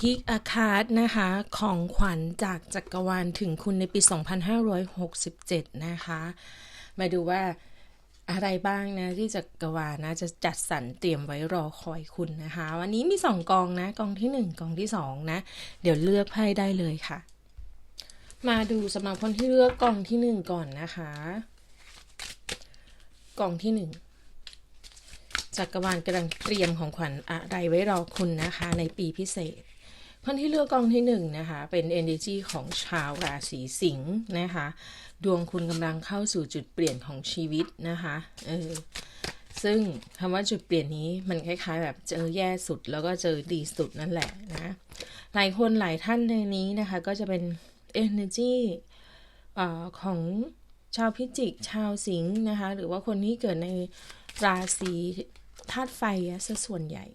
พิกอาคาร์ดนะคะ ของขวัญจากจักรวาลถึงคุณในปี 2567 นะคะ มาดูว่าอะไรบ้างนะที่จักรวาลนะ จะจัดสรรเตรียมไว้รอคอยคุณนะคะ วันนี้มีสองกองนะ กองที่หนึ่งกองที่สองนะ เดี๋ยวเลือกไพ่ได้เลยค่ะ มาดูสำหรับคนที่เลือกกองที่หนึ่งก่อนนะคะ กองที่หนึ่งจักรวาลกำลังเตรียมของขวัญอะไรไว้รอคุณนะคะ ในปีพิเศษ คนที่เลือกกองที่หนึ่งนะคะ เป็น energy ของชาวราศีสิงห์นะคะ ดวงคุณกำลังเข้าสู่จุดเปลี่ยนของชีวิตนะคะเออซึ่งคำว่าจุดเปลี่ยนนี้มันคล้ายๆ แบบเจอแย่สุดแล้วก็เจอดีสุดนั่นแหละนะ หลายคนหลายท่านในนี้นะคะ ก็จะเป็น energy อของชาวพิจิก ชาวสิงห์นะคะ หรือว่าคนที่เกิดในราศีธาตุไฟซะส่วนใหญ่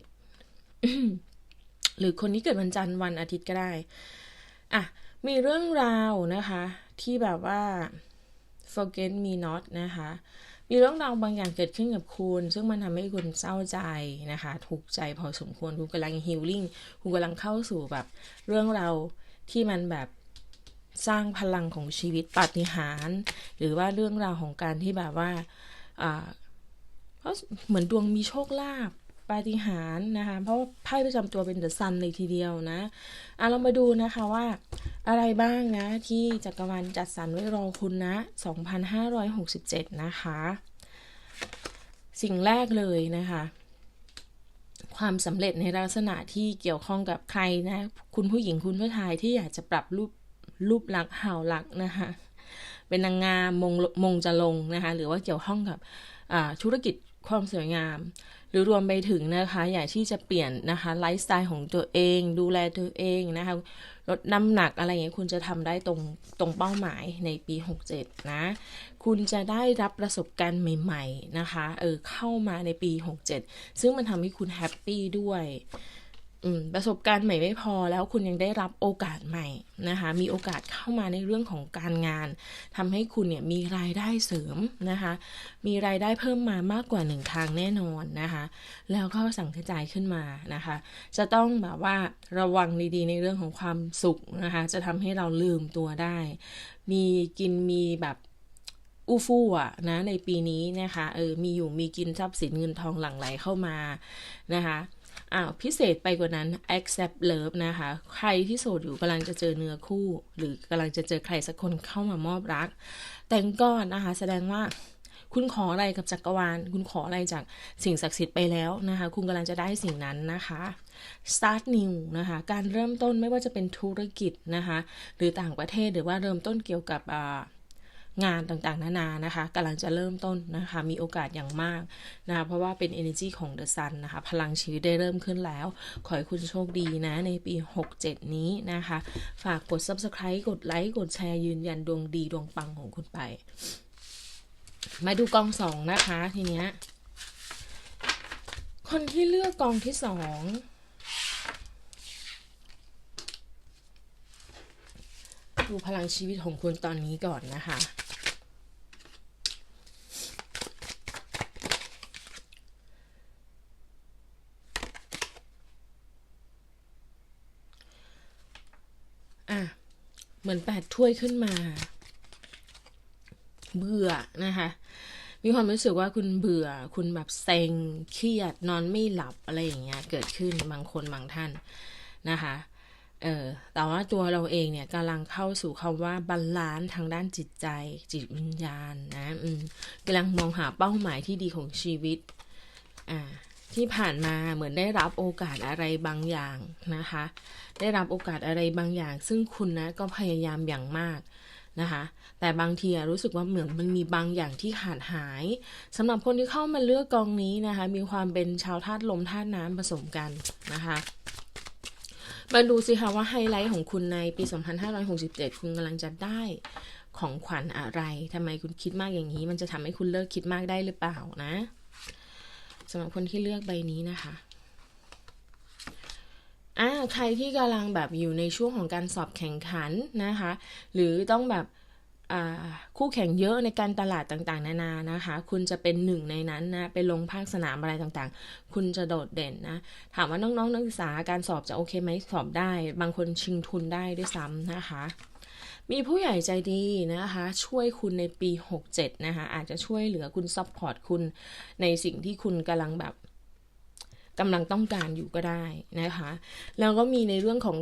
หรือคนที่เกิดวันจันทร์วันอาทิตย์ก็ได้ อะ มีเรื่องราวนะคะ ที่แบบว่า forget me not นะคะ มีเรื่องราวบางอย่างเกิดขึ้นกับคุณ ซึ่งมันทำให้คุณเศร้าใจนะคะ ถูกใจพอสมควร คุณกำลัง healing คุณกำลังเข้าสู่แบบเรื่องราวที่มันแบบสร้างพลังของชีวิตปาฏิหาริย์หรือว่าเรื่องราวของการที่แบบว่าอ่าเพราะเหมือนดวงมีโชคลาภ ปาฏิหาริย์นะคะ เพราะไพ่ประจำตัวเป็นเดอะซันเลยทีเดียวนะอะเรามาดูนะคะว่าอะไรบ้างนะที่จักรวาลจัดสรรไว้รอคุณนะ 2567 นะคะ สิ่งแรกเลยนะคะ ความสำเร็จในลักษณะที่เกี่ยวข้องกับใครนะ คุณผู้หญิงคุณผู้ชายที่อยากจะปรับรูปรูปลักษณ์ห่าวลักษณ์นะคะเป็นนางงามมงมงจะลงนะคะ หรือว่าเกี่ยวข้องกับธุรกิจ ความสวยงาม หรือรวมไปถึงนะคะ อยากที่จะเปลี่ยนนะคะไลฟ์สไตล์ของตัวเอง ดูแลตัวเองนะคะลดน้ำหนักอะไรอย่างเงี้ยคุณจะทำได้ตรงตรงเป้าหมายในปี 67 นะ คุณจะได้รับประสบการณ์ใหม่ ๆ นะคะเออเข้ามาในปี 67 ซึ่งมันทำให้คุณแฮปปี้ด้วย ประสบการณ์ใหม่ไม่พอแล้วคุณยังได้รับโอกาสใหม่นะคะ มีโอกาสเข้ามาในเรื่องของการงานทำให้คุณเนี่ยมีรายได้เสริมนะคะ มีรายได้เพิ่มมามากกว่าหนึ่งทางแน่นอนนะคะ แล้วก็สั่งกระจายขึ้นมานะคะ จะต้องแบบว่าระวังดีๆในเรื่องของความสุขนะคะ จะทำให้เราลืมตัวได้ มีกินมีแบบอู้ฟู่อะนะในปีนี้นะคะเออมีอยู่มีกินทรัพย์สินเงินทองหลั่งไหลเข้ามานะคะ อ้าวพิเศษไปกว่านั้น accept love นะคะ ใครที่โสดอยู่กำลังจะเจอเนื้อคู่ หรือกำลังจะเจอใครสักคนเข้ามามอบรัก แต่งก้อนนะคะ แสดงว่าคุณขออะไรกับจักรวาล คุณขออะไรจากสิ่งศักดิ์สิทธิ์ไปแล้วนะคะ คุณกำลังจะได้สิ่งนั้นนะคะ start new นะคะ การเริ่มต้นไม่ว่าจะเป็นธุรกิจนะคะ หรือต่างประเทศหรือว่าเริ่มต้นเกี่ยวกับ งานต่างๆ นานานะคะกำลังจะเริ่มต้นนะคะ มีโอกาสอย่างมากนะคะเพราะว่าเป็น energy ของ the sun นะคะ พลังชีวิตได้เริ่มขึ้นแล้ว ขอให้คุณโชคดีนะ ในปี 67 นี้นะคะ ฝากกด subscribe กดไลค์ กดแชร์ยืนยันดวงดีดวงปังของคุณไป มาดูกองสองนะคะทีเนี้ย คนที่เลือกกองที่สองดูพลังชีวิตของคุณตอนนี้ก่อนนะคะ อะ เหมือนแปดถ้วยขึ้นมา เบื่อนะคะ มีความรู้สึกว่าคุณเบื่อ คุณแบบเซ็ง เครียด นอนไม่หลับอะไรอย่างเงี้ย เกิดขึ้นบางคนบางท่านนะคะ เออแต่ว่าตัวเราเองเนี่ยกำลังเข้าสู่คำว่าบาลานซ์ทางด้านจิตใจ จิตวิญญาณนะ อืมกำลังมองหาเป้าหมายที่ดีของชีวิต อ่า ที่ผ่านมาเหมือนได้รับโอกาสอะไรบางอย่างนะคะ ได้รับโอกาสอะไรบางอย่าง ซึ่งคุณนะก็พยายามอย่างมากนะคะ แต่บางทีรู้สึกว่าเหมือนมันมีบางอย่างที่ขาดหายสำหรับคนที่เข้ามาเลือกกองนี้นะคะ มีความเป็นชาวธาตุลมธาตุน้ำผสมกันนะคะมาดูสิคะว่าไฮไลท์ของคุณในปี 2567 คุณกำลังจะได้ของขวัญอะไรทำไมคุณคิดมากอย่างนี้ มันจะทำให้คุณเลิกคิดมากได้หรือเปล่านะ สำหรับคนที่เลือกใบนี้นะคะอ่าใครที่กำลังแบบอยู่ในช่วงของการสอบแข่งขันนะคะ หรือต้องแบบอ่าคู่แข่งเยอะในการตลาดต่างๆ นานานะคะ คุณจะเป็นหนึ่งในนั้นนะไปลงภาคสนามอะไรต่างๆ คุณจะโดดเด่นนะถามว่าน้องๆนักศึกษาการสอบจะโอเคไหมสอบได้ บางคนชิงทุนได้ด้วยซ้ำนะคะ มีผู้ใหญ่ใจดีนะคะ ช่วยคุณในปี 67 นะคะ อาจจะช่วยเหลือคุณซัพพอร์ตคุณในสิ่งที่คุณกำลังแบบกำลังต้องการอยู่ก็ได้นะคะ แล้วก็มีในเรื่องของ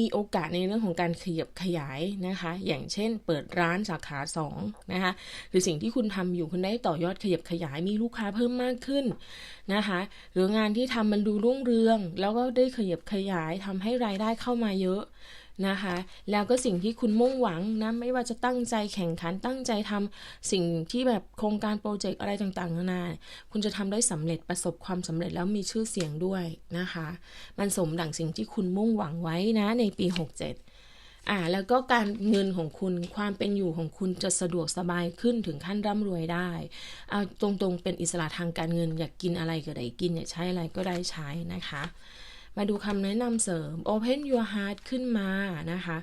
มีโอกาสในเรื่องของการขยับขยายนะคะ อย่างเช่น เปิดร้านสาขา2นะคะหรือสิ่งที่คุณทำอยู่คุณได้ต่อยอดขยับขยายมีลูกค้าเพิ่มมากขึ้นนะคะ หรืองานที่ทำมันดูรุ่งเรือง แล้วก็ได้ขยับขยายทำให้รายได้เข้ามาเยอะ นะคะ แล้วก็สิ่งที่คุณมุ่งหวังนะ ไม่ว่าจะตั้งใจแข่งขันตั้งใจทำสิ่งที่แบบโครงการโปรเจกต์อะไรต่างๆนานาคุณจะทำได้สำเร็จประสบความสำเร็จแล้วมีชื่อเสียงด้วยนะคะ มันสมดังสิ่งที่คุณมุ่งหวังไว้นะในปี 67อ่าแล้วก็การเงินของคุณความเป็นอยู่ของคุณจะสะดวกสบายขึ้นถึงขั้นร่ำรวยได้เอาตรงๆเป็นอิสระทางการเงินอยากกินอะไรก็ได้กินอยากใช้อะไรก็ได้ใช้นะคะ มาดูคำแนะนำเสริม Open your heart ขึ้นมานะคะ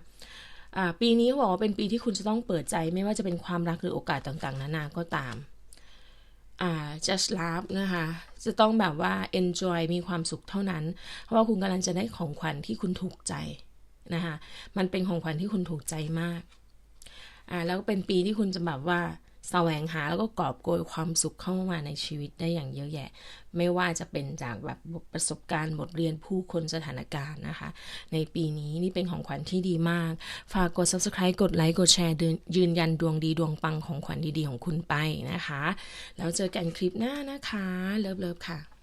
ปีนี้เขาบอกว่าเป็นปีที่คุณจะต้องเปิดใจไม่ว่าจะเป็นความรักหรือโอกาสต่างๆ นานาก็ตามอ่า just love นะคะ จะต้องแบบว่า enjoy มีความสุขเท่านั้น เพราะว่าคุณกำลังจะได้ของขวัญที่คุณถูกใจนะคะ มันเป็นของขวัญที่คุณถูกใจมาก อ่า แล้วก็เป็นปีที่คุณจะแบบว่า แสวงหาแล้วก็กอบโกยความสุขเข้ามาในชีวิตได้อย่างเยอะแยะ ไม่ว่าจะเป็นจากแบบประสบการณ์บทเรียนผู้คนสถานการณ์นะคะ ในปีนี้นี่เป็นของขวัญที่ดีมาก ฝากกด subscribe กดไลค์กดแชร์ยืนยันดวงดีดวงปังของขวัญดีๆของคุณไปนะคะ แล้วเจอกันคลิปหน้านะคะ เลิฟๆค่ะ